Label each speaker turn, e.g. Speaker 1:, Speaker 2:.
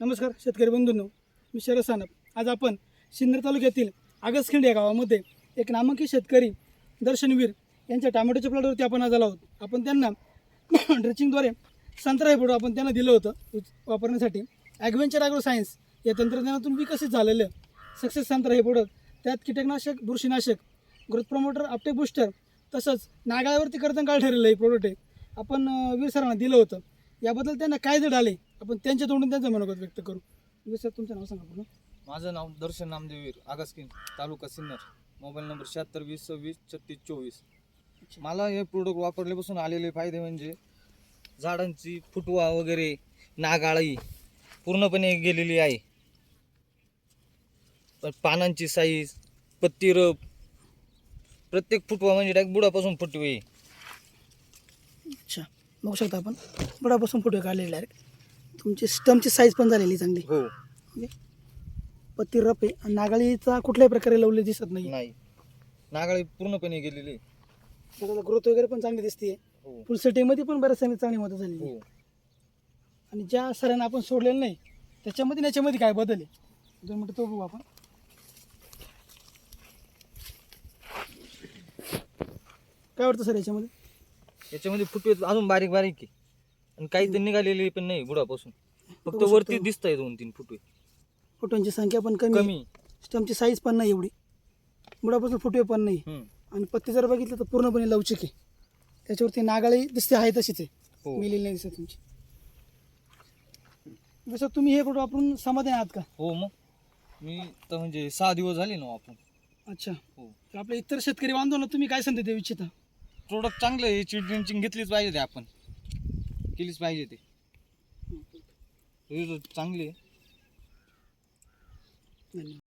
Speaker 1: नमस्कार शेतकरी बंधूंनो. मी शरद सानप. आज आपण सिन्नर तालुक्यातील आगसखिंड या गावामध्ये एक नामांकित शेतकरी दर्शनवीर यांच्या टोमॅटोच्या प्लॉटवरती आपण आज आलो आहोत. आपण त्यांना ड्रेचिंगद्वारे संत्रा हे प्रोडक्ट आपण त्यांना दिलं होतं वापरण्यासाठी. ॲग्वेंचर ॲग्रो सायन्स या तंत्रज्ञानातून विकसित झालेलं सक्सेस संत्रा हे प्रोडक्ट त्यात कीटकनाशक बुरशीनाशक ग्रोथ प्रमोटर अपटेक बुस्टर तसंच नागाळ्यावरती कर्तन काळ ठरलेलं हे प्रोडक्ट आहे आपण वीर सरांना दिलं होतं. याबद्दल त्यांना काय जड आले? आपण त्यांच्या तोंडून त्यांचं मनोगत व्यक्त करू. वीर सर तुमचं नाव सांगा पूर्ण
Speaker 2: माझं नाव दर्शन नामदेवीर आगास्किन तालुका सिन्नर. मोबाईल नंबर शहात्तर वीस सव्वीस छत्तीस चोवीस. मला हे प्रोडक्ट वापरल्यापासून आलेले फायदे म्हणजे झाडांची फुटवा वगैरे नागाळी पूर्णपणे गेलेली आहे. पण पानांची साईज पत्ती रब प्रत्येक फुटवा म्हणजे डायरेक्ट बुडापासून फुटवे.
Speaker 1: अच्छा. बघू शकता आपण. बुडापासून फोटो काढलेले डायरेक्ट तुमची स्टमची साईज पण झालेली चांगली.
Speaker 2: हो.
Speaker 1: म्हणजे पत्ती रप आहे. आणि नागाळीचा कुठल्याही प्रकारे लवले दिसत नाही.
Speaker 2: नाही. नागाळी पूर्णपणे गेलेली.
Speaker 1: त्याला ग्रोथ वगैरे पण चांगली दिसते
Speaker 2: हो.
Speaker 1: फुल सेटिंगमध्ये पण बऱ्याच चांगली चांगली मदत झालेली आहे.
Speaker 2: हो.
Speaker 1: आणि ज्या सरांना आपण सोडलेलं नाही त्याच्यामध्ये आणि याच्यामध्ये काय बदल आहे? दोन मिनटं तो बघू आपण. काय वाटतं सर याच्यामध्ये?
Speaker 2: याच्यामध्ये फुटवे अजून बारीक बारीक आहे. आणि काही तर निघालेले पण नाही बुडापासून. फक्त
Speaker 1: बघू
Speaker 2: वरती
Speaker 1: शकतो.
Speaker 2: दिसत आहे दोन तीन फुटवे
Speaker 1: फोटोंची संख्या पण कमी आहे.
Speaker 2: कमी.
Speaker 1: स्टमची साईज पण नाही एवढी. बुडापासून फुटवे पण नाही.
Speaker 2: हम्म.
Speaker 1: आणि पत्ती जर बघितलं तर पूर्णपणे लवचिक आहे. त्याच्यावरती नागाळी दिसते आहे तशीच आहे.
Speaker 2: हो.
Speaker 1: मिलेली नाही दिसत तुमची. जसं तुम्ही हे फोटो वापरून समाधान आहात का?
Speaker 2: हो मग. मी तर म्हणजे सहा दिवस झाले ना आपण
Speaker 1: अच्छा.
Speaker 2: हो.
Speaker 1: तर आपल्या इतर शेतकरी बांधवांना तुम्ही काय संधी देऊ इच्छिता?
Speaker 2: प्रोडक्ट चांगलं आहे याची ड्रिंचिंग घेतलीच पाहिजे ते आपण. केलीच पाहिजे ते. रिझल्ट चांगले आहे.
Speaker 1: धन्यवाद.